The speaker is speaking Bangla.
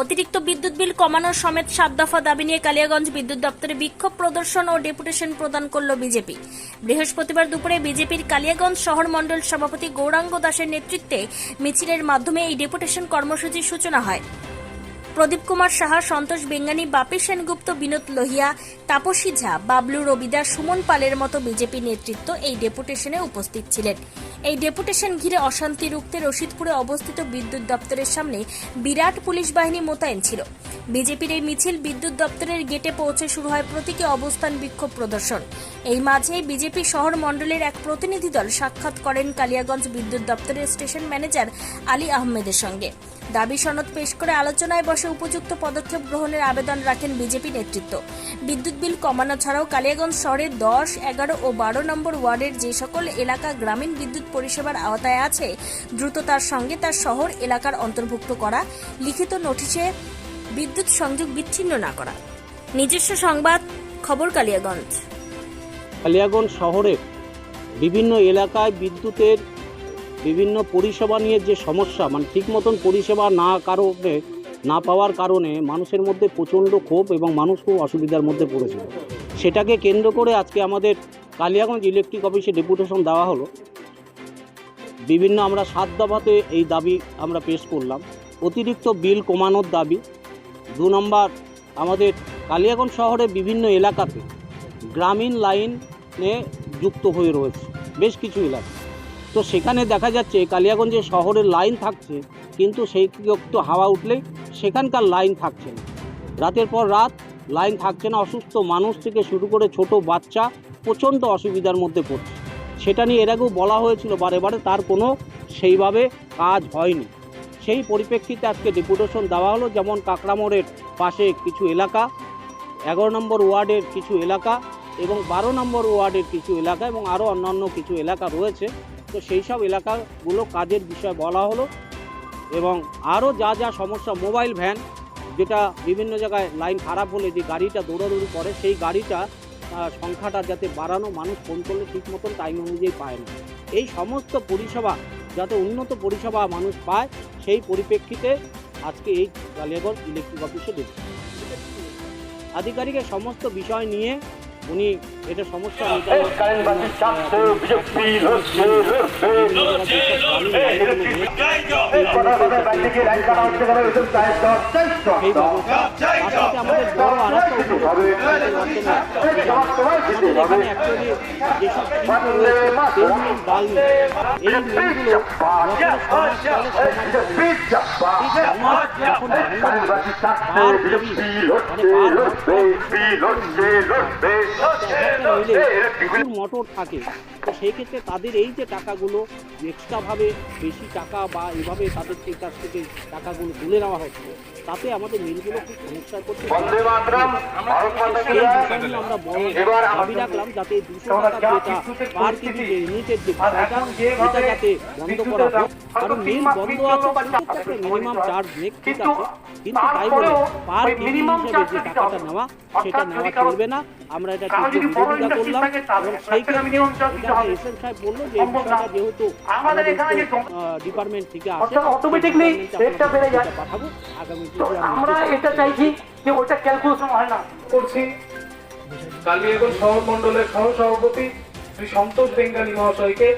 অতিরিক্ত বিদ্যুৎ বিল কমানোর সমেত সাত দফা দাবি নিয়ে কালিয়াগঞ্জ বিদ্যুৎ দপ্তরে বিক্ষোভ প্রদর্শন ও ডেপুটেশন প্রদান করল বিজেপি। বৃহস্পতিবার দুপুরে বিজেপির কালিয়াগঞ্জ শহর মণ্ডল সভাপতি গৌরাঙ্গ দাসের নেতৃত্বে মিছিলের মাধ্যমে এই ডেপুটেশন কর্মসূচির সূচনা হয়। প্রদীপ কুমার সাহা, সন্তোষ বেঙ্গানি, বাপি সেনগুপ্ত, বিনোদ লোহিয়া, তাপসী ঝা, বাবলু রবিদা সুমন পালের মতো বিজেপি নেতৃত্ব এই ডেপুটেশনে উপস্থিত ছিলেন। এই ডেপুটেশন ঘিরে অশান্তি রুখতে রশিদপুরে অবস্থিত বিদ্যুৎ দপ্তরের সামনে বিরাট পুলিশ বাহিনী মোতায়েন ছিল। বিজেপির এই মিছিল বিদ্যুৎ দপ্তরের গেটে পৌঁছে শুরু হয় প্রতীকী অবস্থান বিক্ষোভ প্রদর্শন। এই মাঝে বিজেপি শহর মণ্ডলের এক প্রতিনিধি দল সাক্ষাৎ করেন কালিয়াগঞ্জ বিদ্যুৎ দপ্তরের স্টেশন ম্যানেজার আলী আহমেদের সঙ্গে। দাবি সনদ পেশ করে আলোচনায় বসে উপযুক্ত পদক্ষেপ গ্রহণের আবেদন রাখেন বিজেপি নেতৃত্ব। বিদ্যুৎ বিল কমানো ছাড়াও কালিয়াগঞ্জ শহরের দশ, এগারো ও বারো নম্বর ওয়ার্ডের যে সকল এলাকা গ্রামীণ বিদ্যুৎ পরিষেবার আওতায় আছে দ্রুত তার সঙ্গে তার শহর এলাকার অন্তর্ভুক্ত করা, লিখিত নোটিশে বিদ্যুৎ সংযোগ বিচ্ছিন্ন না করা। নিজস্ব সংবাদ, খবর কালিয়াগঞ্জ। কালিয়াগঞ্জ শহরের বিভিন্ন এলাকায় বিদ্যুতের বিভিন্ন পরিষেবা নিয়ে যে সমস্যা মানে ঠিক মতন পরিষেবা না কারণে না পাওয়ার কারণে মানুষের মধ্যে প্রচণ্ড ক্ষোভ এবং মানুষ খুব অসুবিধার মধ্যে পড়েছিল। সেটাকে কেন্দ্র করে আজকে আমাদের কালিয়াগঞ্জ ইলেকট্রিক অফিসে ডেপুটেশন দেওয়া হলো। বিভিন্ন আমরা সাত দফাতে এই দাবি আমরা পেশ করলাম। অতিরিক্ত বিল কমানোর দাবি। দু নম্বর, আমাদের কালিয়াগঞ্জ শহরের বিভিন্ন এলাকাতে গ্রামীণ লাইনে যুক্ত হয়ে রয়েছে। বেশ কিছু এলাকা। তো সেখানে দেখা যাচ্ছে কালিয়াগঞ্জে শহরের লাইন থাকছে, কিন্তু সেই একটু হাওয়া উঠলেই সেখানকার লাইন থাকছে না। রাতের পর রাত লাইন থাকছে না, অসুস্থ মানুষ থেকে শুরু করে ছোট বাচ্চা প্রচণ্ড অসুবিধার মধ্যে পড়ছে। সেটা নিয়ে এর আগেও বলা হয়েছিল বারে বারে, তার কোনো সেইভাবে কাজ হয়নি। সেই পরিপ্রেক্ষিতে আজকে ডেপুটেশন দেওয়া হলো, যেমন কাকড়ামোড়ের পাশে কিছু এলাকা, এগারো নম্বর ওয়ার্ডের কিছু এলাকা এবং বারো নম্বর ওয়ার্ডের কিছু এলাকা এবং আরও অন্যান্য কিছু এলাকা রয়েছে। তো সেই সব এলাকাগুলো কাজের বিষয় বলা হলো এবং আরও যা যা সমস্যা মোবাইল ভ্যান, যেটা বিভিন্ন জায়গায় লাইন খারাপ হলে যে গাড়িটা দৌড়াদৌড়ি করে, সেই গাড়িটা সংখ্যাটা যাতে বাড়ানো, মানুষ ফোন করলে ঠিক মতন টাইম অনুযায়ী পায় না। এই সমস্ত পরিষেবা যাতে উন্নত পরিষেবা মানুষ পায়, সেই পরিপ্রেক্ষিতে আজকে এই কালিয়াগঞ্জ ইলেকট্রিক অফিসে দেখছি আধিকারিকের সমস্ত বিষয় নিয়ে উনি এটা সমস্যা এই ব্যবস্থা প্রচুর মোটর থাকে তো সেই ক্ষেত্রে তাদের এই যে টাকাগুলো এক্সট্রাভাবে বেশি টাকা বা এভাবে তাদের থেকে কাছ থেকে টাকাগুলো তুলে নেওয়া হচ্ছে তাতে আমাদের মিলগুলো খুব সমস্যা পড়ছে দাবি রাখলাম যাতে দুশো টাকা পার কেজি যে এটা বন্ধ করা হোক কারণ মিল বন্ধ আছে কিন্তু একটা মিনিমাম চার্জ নেক ঠিক কিন্তু আছে কিন্তু তাই বলে তারপরেও পার কেজি হিসেবে যে টাকাটা নেওয়া সেটা নেওয়া চলবে না আমরা এটা বিরোধিতা করলাম এবং সেই। এস এম সাহেব বলল যে। বিষয়টা যেহেতু আমাদের ডিপার্টমেন্ট থেকে আসে অর্থাৎ রেটটা বেড়ে যায়। পাঠাবো আগামী আমরা এটা চাইছি যে ওটা ক্যালকুলেশন হয় না? করছি। কালিয়াগঞ্জ শহর মন্ডলের সহ সভাপতি শ্রী সন্তোষ বেঙ্গালী মহাশয়কে